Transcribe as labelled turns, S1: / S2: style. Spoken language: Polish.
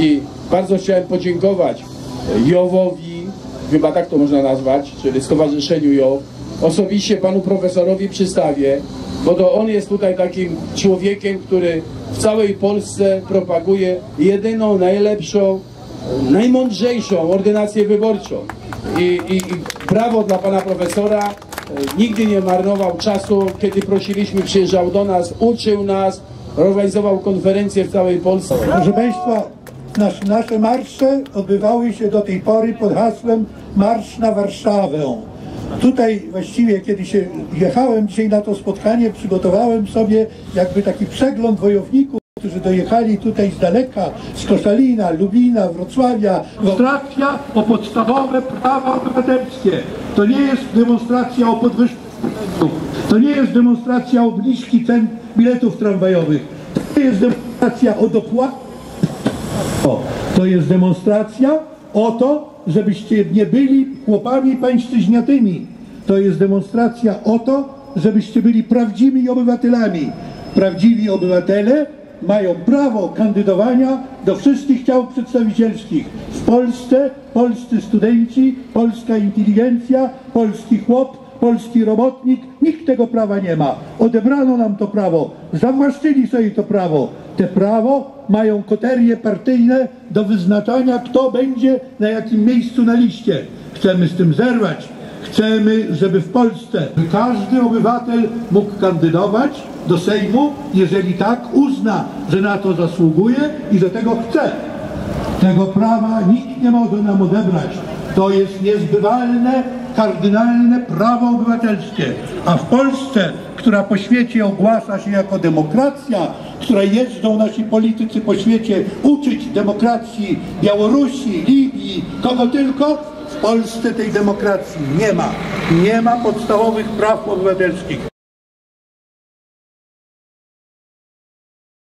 S1: I bardzo chciałem podziękować Jowowi, chyba tak to można nazwać, czyli Stowarzyszeniu Jow, osobiście panu profesorowi Przystawie, bo to on jest tutaj takim człowiekiem, który w całej Polsce propaguje jedyną, najlepszą, najmądrzejszą ordynację wyborczą. I, i, i brawo dla pana profesora. Nigdy nie marnował czasu, kiedy prosiliśmy, przyjeżdżał do nas, uczył nas, organizował konferencje w całej Polsce.
S2: Proszę Państwa, nasz, nasze marsze odbywały się do tej pory pod hasłem Marsz na Warszawę. Tutaj właściwie, kiedy się jechałem dzisiaj na to spotkanie, przygotowałem sobie jakby taki przegląd wojowników, którzy dojechali tutaj z daleka, z Koszalina, Lubina, Wrocławia. Demonstracja o podstawowe prawa obywatelskie. To nie jest demonstracja o podwyżkach to nie jest demonstracja obniżki cen biletów tramwajowych. To nie jest demonstracja o dopłatach. O, to jest demonstracja o to, żebyście nie byli chłopami pańszczyźniatymi. To jest demonstracja o to, żebyście byli prawdziwymi obywatelami. Prawdziwi obywatele mają prawo kandydowania do wszystkich ciał przedstawicielskich. W Polsce polscy studenci, polska inteligencja, polski chłop, polski robotnik, nikt tego prawa nie ma. Odebrano nam to prawo, zawłaszczyli sobie to prawo. Te prawo mają koterie partyjne do wyznaczania, kto będzie na jakim miejscu na liście. Chcemy z tym zerwać. Chcemy, żeby w Polsce każdy obywatel mógł kandydować do Sejmu, jeżeli tak uzna, że na to zasługuje i że tego chce. Tego prawa nikt nie może nam odebrać. To jest niezbywalne, kardynalne prawo obywatelskie. A w Polsce, która po świecie ogłasza się jako demokracja, która jeżdżą nasi politycy po świecie uczyć demokracji Białorusi, Libii, kogo tylko, w Polsce tej demokracji nie ma. Nie ma podstawowych praw obywatelskich.